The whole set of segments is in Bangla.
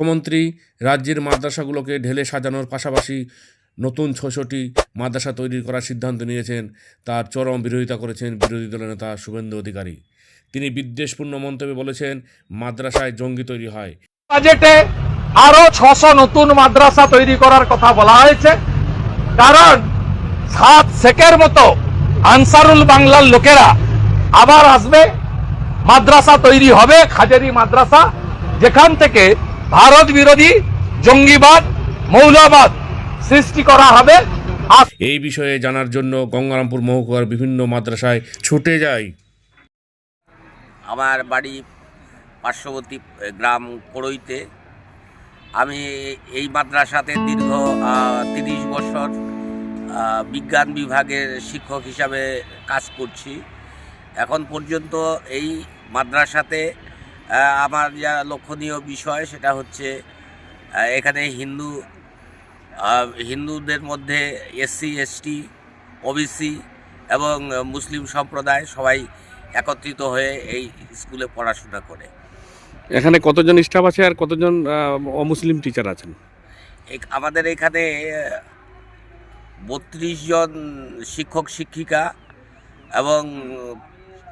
শিক্ষামন্ত্রী রাজ্যের মাদ্রাসাগুলোকে ঢেলে সাজানোর পাশাপাশি নতুন ছশোটি মাদ্রাসা তৈরি করার সিদ্ধান্ত নিয়েছেন। তার চরম বিরোধিতা করেছেন বিরোধী দলের নেতা শুভেন্দু অধিকারী। তিনি বিদ্বেষপূর্ণ মন্তব্যে বলেছেন, মাদ্রাসায় জঙ্গি তৈরি হয়। বাজেটে আরও ছশো নতুন মাদ্রাসা তৈরি করার কথা বলা হয়েছে। কারণ সাত সেকের মতো আনসারুল বাংলার লোকেরা আবার আসবে। মাদ্রাসা তৈরি হবে খাজেরি মাদ্রাসা, যেখান থেকে ভারত বিরোধী জঙ্গিবাদ মৌলবাদ সৃষ্টি করা হবে। আর এই বিষয়ে জানার জন্য গঙ্গারামপুর মহকুমার বিভিন্ন মাদ্রাসায় ছুটে যায় আমার বাড়ি পার্শ্ববর্তী গ্রাম কড়ইতে। আমি এই মাদ্রাসাতে দীর্ঘ তিরিশ বছর বিজ্ঞান বিভাগের শিক্ষক হিসাবে কাজ করছি। এখন পর্যন্ত এই মাদ্রাসাতে আমার যা লক্ষণীয় বিষয় সেটা হচ্ছে এখানে হিন্দু হিন্দুদের মধ্যে এসসি এসটি ওবিসি এবং মুসলিম সম্প্রদায় সবাই একত্রিত হয়ে এই স্কুলে পড়াশোনা করে। এখানে কতজন স্টাফ আছে আর কতজন অমুসলিম টিচার আছেন? এক- আমাদের এখানে বত্রিশ জন শিক্ষক শিক্ষিকা এবং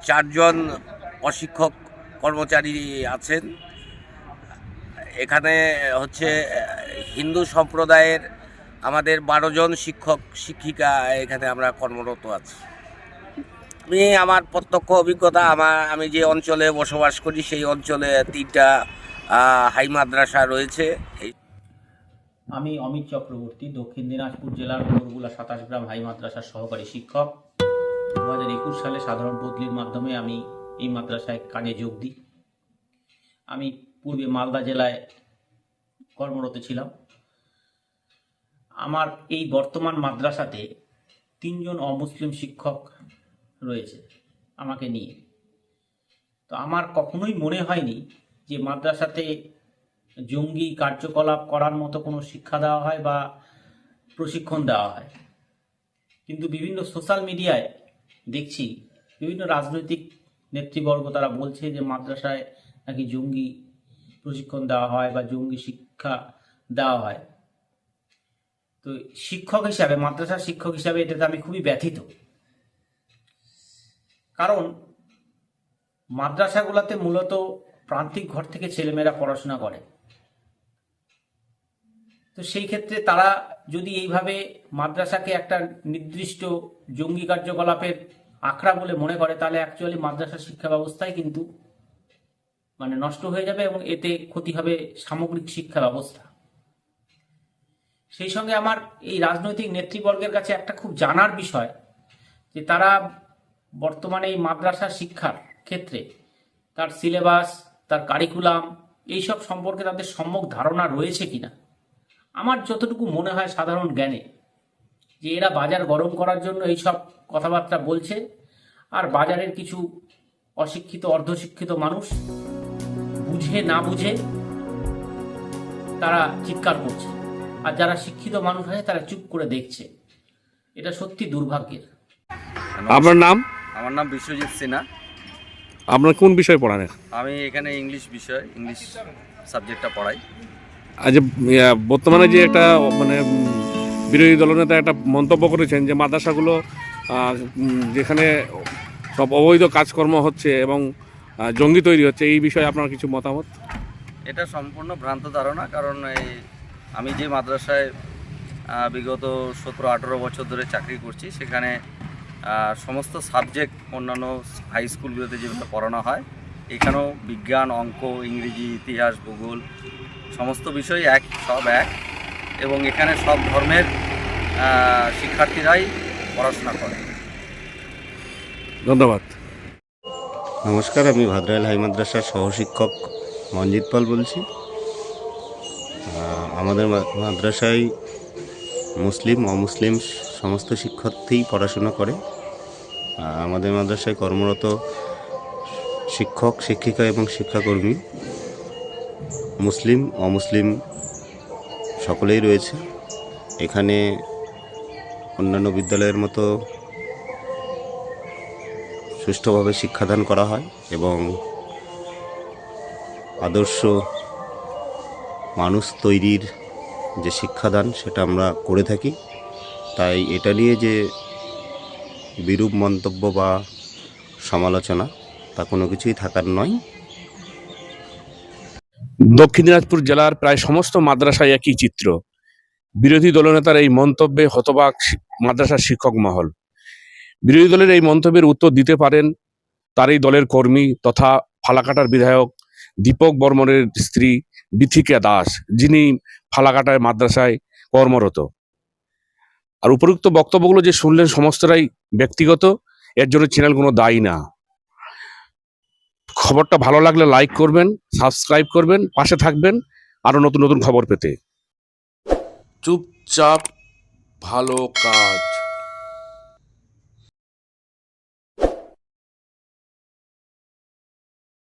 চারজন অশিক্ষক কর্মচারী আছেন। এখানে হচ্ছে হিন্দু সম্প্রদায়ের আমাদের বারো জন শিক্ষক, শিক্ষিকা এখানে আমরা কর্মরত আছি। আমি আমার প্রত্যক্ষ অভিজ্ঞতা, আমার, আমি যে অঞ্চলে বসবাস করি, সেই অঞ্চলে তিনটা হাই মাদ্রাসা রয়েছে। আমি অমিত চক্রবর্তী, দক্ষিণ দিনাজপুর জেলার বরগুলা সাতাশ গ্রাম হাই মাদ্রাসার সহকারী শিক্ষক। দু হাজার একুশ সালে সাধারণ বদলির মাধ্যমে আমি এই মাদ্রাসায় কাজে যোগ দিই। আমি পূর্বে মালদা জেলায় কর্মরত ছিলাম। আমার এই বর্তমান মাদ্রাসাতে তিনজন অমুসলিম শিক্ষক রয়েছে আমাকে নিয়ে। তো আমার কখনোই মনে হয়নি যে মাদ্রাসাতে জঙ্গি কার্যকলাপ করার মতো কোনো শিক্ষা দেওয়া হয় বা প্রশিক্ষণ দেওয়া হয়। কিন্তু বিভিন্ন সোশ্যাল মিডিয়ায় দেখছি বিভিন্ন রাজনৈতিক নেতৃবর্গ তারা বলছে যে মাদ্রাসায় নাকি জঙ্গি প্রশিক্ষণ দেওয়া হয় বা জঙ্গি শিক্ষা দেওয়া হয়। তো শিক্ষক হিসাবে, মাদ্রাসার শিক্ষক হিসাবে এটাতে আমি খুবই ব্যথিত। কারণ মাদ্রাসাগুলোতে মূলত প্রান্তিক ঘর থেকে ছেলেমেয়েরা পড়াশোনা করে। তো সেই ক্ষেত্রে তারা যদি এইভাবে মাদ্রাসাকে একটা নির্দিষ্ট জঙ্গি কার্যকলাপের আখড়া বলে মনে করে, তাহলে অ্যাকচুয়ালি মাদ্রাসা শিক্ষা ব্যবস্থাই কিন্তু মানে নষ্ট হয়ে যাবে এবং এতে ক্ষতি হবে সামগ্রিক শিক্ষা ব্যবস্থা। সেই সঙ্গে আমার এই রাজনৈতিক নেতৃবর্গের কাছে একটা খুব জানার বিষয়, যে তারা বর্তমানে এই মাদ্রাসা শিক্ষার ক্ষেত্রে তার সিলেবাস, তার কারিকুলাম এইসব সম্পর্কে তাদের সম্যক ধারণা রয়েছে কিনা? আমার যতটুকু মনে হয় সাধারণ জ্ঞানে। যে এরা বাজার গরম করার জন্য এইসব কথাবার্তা বলছে আর বাজারের কিছু অশিক্ষিত অর্ধশিক্ষিত মানুষ বুঝে না বুঝে তারা চিৎকার করছে। আর যারা শিক্ষিত মানুষ আছে তারা চুপ করে দেখছে। এটা সত্যি দুর্ভাগ্যের। আপনার নাম? আমার নাম বিশ্বজিৎ সিনহা। আপনার কোন বিষয়ে পড়ান আমি এখানে ইংলিশ বিষয় ইংলিশ সাবজেক্টটা পড়াই। আজ যে, বর্তমানে যে একটা মানে বিরোধী দলনেতা একটা মন্তব্য করেছেন যে মাদ্রাসাগুলো যেখানে সব অবৈধ কাজকর্ম হচ্ছে এবং জঙ্গি তৈরি হচ্ছে, এই বিষয়ে আপনার কিছু মতামত? এটা সম্পূর্ণ ভ্রান্ত ধারণা, কারণ এই আমি যে মাদ্রাসায় বিগত সতেরো, আঠেরো বছর ধরে চাকরি করছি, সেখানে সমস্ত সাবজেক্ট অন্যান্য হাই স্কুলগুলোতে যেগুলো পড়ানো হয়, এখানেও বিজ্ঞান, অঙ্ক, ইংরেজি, ইতিহাস, ভূগোল, সমস্ত বিষয় এক, সব এক। এবং এখানে সব ধর্মের শিক্ষার্থীরাই পড়াশোনা করে। ধন্যবাদ। নমস্কার আমি ভাদ্রাইল হাই মাদ্রাসার সহশিক্ষক মঞ্জিত পাল বলছি। আমাদের মাদ্রাসায় মুসলিম অমুসলিম সমস্ত শিক্ষার্থীই পড়াশোনা করে। আমাদের মাদ্রাসায় কর্মরত শিক্ষক শিক্ষিকা এবং শিক্ষাকর্মী মুসলিম অমুসলিম সকলেই রয়েছে। এখানে অন্যান্য বিদ্যালয়ের মতো সুষ্ঠুভাবে শিক্ষাদান করা হয় এবং আদর্শ মানুষ তৈরির যে শিক্ষাদান সেটা আমরা করে থাকি। তাই এটা নিয়ে যে বিরূপ মন্তব্য বা সমালোচনা তা কোনো কিছুই থাকার নয়। দক্ষিণ দিনাজপুর জেলার প্রায় সমস্ত মাদ্রাসায় একই চিত্র। বিরোধী দলনেতার এই মন্তব্যে হতবাক মাদ্রাসার শিক্ষক মহল। বিরোধী দলের এই মন্তব্যের উত্তর দিতে পারেন তারই দলের কর্মী তথা ফালাকাটার বিধায়ক দীপক বর্মনের স্ত্রী বিথিকা দাস, যিনি ফালাকাটায় মাদ্রাসায় কর্মরত। আর উপরুক্ত বক্তব্যগুলো যে শুনলেন সমস্তটাই ব্যক্তিগত, এর জন্য চ্যানেল কোনো দায়ী না। খবরটা ভালো লাগলে লাইক করবেন সাবস্ক্রাইব করবেন, পাশে থাকবেন আরও নতুন নতুন খবর পেতে। চুপচাপ ভালো কাজ।